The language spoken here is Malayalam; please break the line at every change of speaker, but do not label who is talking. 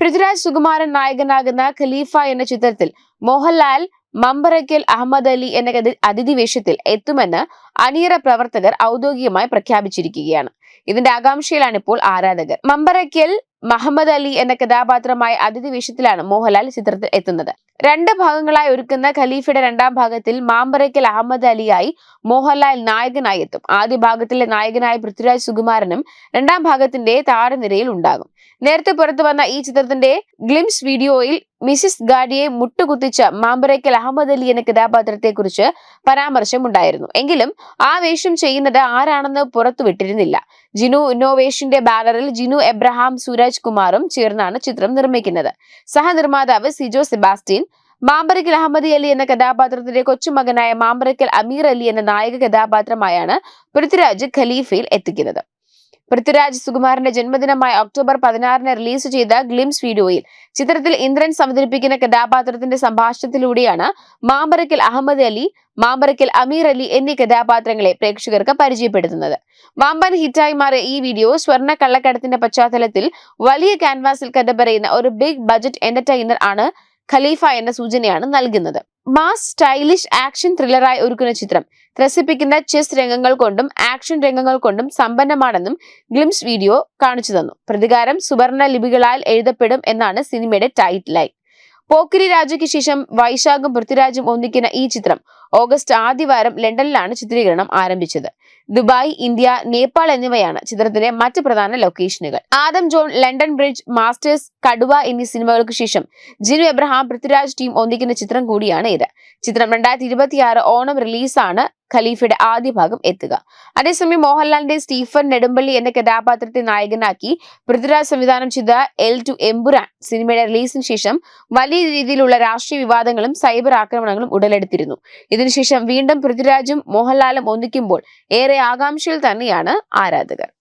പൃഥ്വിരാജ് സുകുമാരൻ നായകനാകുന്ന ഖലീഫ എന്ന ചിത്രത്തിൽ മോഹൻലാൽ മമ്പറയ്ക്കൽ അഹമ്മദ് അലി എന്ന ഗതി- അതിഥി വേഷത്തിൽ എത്തുമെന്ന് അണിയറ പ്രവർത്തകർ ഔദ്യോഗികമായി പ്രഖ്യാപിച്ചിരിക്കുകയാണ്. ഇതിന്റെ ആകാംക്ഷയിലാണ് ഇപ്പോൾ ആരാധകർ. മമ്പറയ്ക്കൽ മുഹമ്മദ് അലി എന്ന കഥാപാത്രമായ അതിഥി വേഷത്തിലാണ് മോഹൻലാൽ ചിത്രത്തിൽ എത്തുന്നത്. രണ്ട് ഭാഗങ്ങളായി ഒരുക്കുന്ന ഖലീഫയുടെ രണ്ടാം ഭാഗത്തിൽ മാമ്പറയ്ക്കൽ അഹമ്മദ് അലിയായി മോഹൻലാൽ നായകനായി എത്തും. ആദ്യ ഭാഗത്തിലെ നായകനായ പൃഥ്വിരാജ് സുകുമാരനും രണ്ടാം ഭാഗത്തിന്റെ താരനിരയിൽ ഉണ്ടാകും. നേരത്തെ പുറത്തു വന്ന ഈ ചിത്രത്തിന്റെ ഗ്ലിംസ് വീഡിയോയിൽ മിസിസ് ഗാഡിയെ മുട്ടുകുത്തിച്ച മാമ്പറയ്ക്കൽ അഹമ്മദ് അലി എന്ന കഥാപാത്രത്തെക്കുറിച്ച് പരാമർശമുണ്ടായിരുന്നു. എങ്കിലും ആ വേഷം ചെയ്യുന്നത് ആരാണെന്ന് പുറത്തുവിട്ടിരുന്നില്ല. ജിനു ഇന്നോവേഷന്റെ ബാനറിൽ ജിനു എബ്രഹാം സൂരജ് കുമാറും ചേർന്നാണ് ചിത്രം നിർമ്മിക്കുന്നത്. സഹനിർമ്മാതാവ് സിജോ സെബാസ്റ്റ്യൻ മാമ്പറയ്ക്കൽ അഹമ്മദ് അലി എന്ന കഥാപാത്രത്തിന്റെ കൊച്ചുമകനായ മാമ്പറയ്ക്കൽ അമീർ അലി എന്ന നായക കഥാപാത്രമായാണ് പൃഥ്വിരാജ് ഖലീഫയിൽ എത്തിക്കുന്നത്. പൃഥ്വിരാജ് സുകുമാരന്റെ ജന്മദിനമായ ഒക്ടോബർ പതിനാറിന് റിലീസ് ചെയ്ത ഗ്ലിംസ് വീഡിയോയിൽ ചിത്രത്തിൽ ഇന്ദ്രൻ അവതരിപ്പിക്കുന്ന കഥാപാത്രത്തിന്റെ സംഭാഷണത്തിലൂടെയാണ് മാമ്പറക്കിൽ അഹമ്മദ് അലി മാമ്പറക്കിൽ അമീർ അലി എന്നീ കഥാപാത്രങ്ങളെ പ്രേക്ഷകർക്ക് പരിചയപ്പെടുത്തുന്നത്. വാമ്പൻ ഹിറ്റായി മാറിയ ഈ വീഡിയോ സ്വർണ കള്ളക്കടത്തിന്റെ പശ്ചാത്തലത്തിൽ വലിയ ക്യാൻവാസിൽ കഥ പറയുന്ന ഒരു ബിഗ് ബജറ്റ് എന്റർടൈനർ ആണ് ഖലീഫ എന്ന സൂചനയാണ് നൽകുന്നത്. മാസ് സ്റ്റൈലിഷ് ആക്ഷൻ ത്രില്ലറായി ഒരുക്കുന്ന ചിത്രം. ത്രസിപ്പിക്കുന്ന ചെസ് രംഗങ്ങൾ കൊണ്ടും ആക്ഷൻ രംഗങ്ങൾ കൊണ്ടും സമ്പന്നമാണെന്നും ഗ്ലിംസ് വീഡിയോ കാണിച്ചു തന്നു. പ്രതികാരം സുവർണ ലിപികളാൽ എഴുതപ്പെടും എന്നാണ് സിനിമയുടെ ടൈറ്റിൽ ലൈൻ പോക്കിരി രാജയ്ക്ക് ശേഷം വൈശാഖും പൃഥ്വിരാജും ഒന്നിക്കുന്ന ഈ ചിത്രം ഓഗസ്റ്റ് ആദ്യവാരം ലണ്ടനിലാണ് ചിത്രീകരണം ആരംഭിച്ചത്. ദുബായ് ഇന്ത്യ നേപ്പാൾ എന്നിവയാണ് ചിത്രത്തിന്റെ മറ്റ് പ്രധാന ലൊക്കേഷനുകൾ. Adam Joan London Bridge Masters Kaduva എന്നീ സിനിമകൾക്ക് ശേഷം ജിനു എബ്രഹാം പൃഥ്വിരാജ് ടീം ഒന്നിക്കുന്ന ചിത്രം കൂടിയാണ് ഇത്. ചിത്രം രണ്ടായിരത്തി ഓണം റിലീസാണ് ഖലീഫയുടെ ആദ്യ ഭാഗം എത്തുക. അതേസമയം മോഹൻലാലിന്റെ സ്റ്റീഫൻ നെടുമ്പള്ളി എന്ന കഥാപാത്രത്തെ നായകനാക്കി പൃഥ്വിരാജ് സംവിധാനം ചെയ്ത എൽ ടു എംബുരാൻ സിനിമയുടെ റിലീസിന് ശേഷം വലിയ രീതിയിലുള്ള രാഷ്ട്രീയ വിവാദങ്ങളും സൈബർ ആക്രമണങ്ങളും ഉടലെടുത്തിരുന്നു. ഇതിനുശേഷം വീണ്ടും പൃഥ്വിരാജും മോഹൻലാലും ഒന്നിക്കുമ്പോൾ ഏറെ ആകാംക്ഷയിൽ തന്നെയാണ് ആരാധകർ.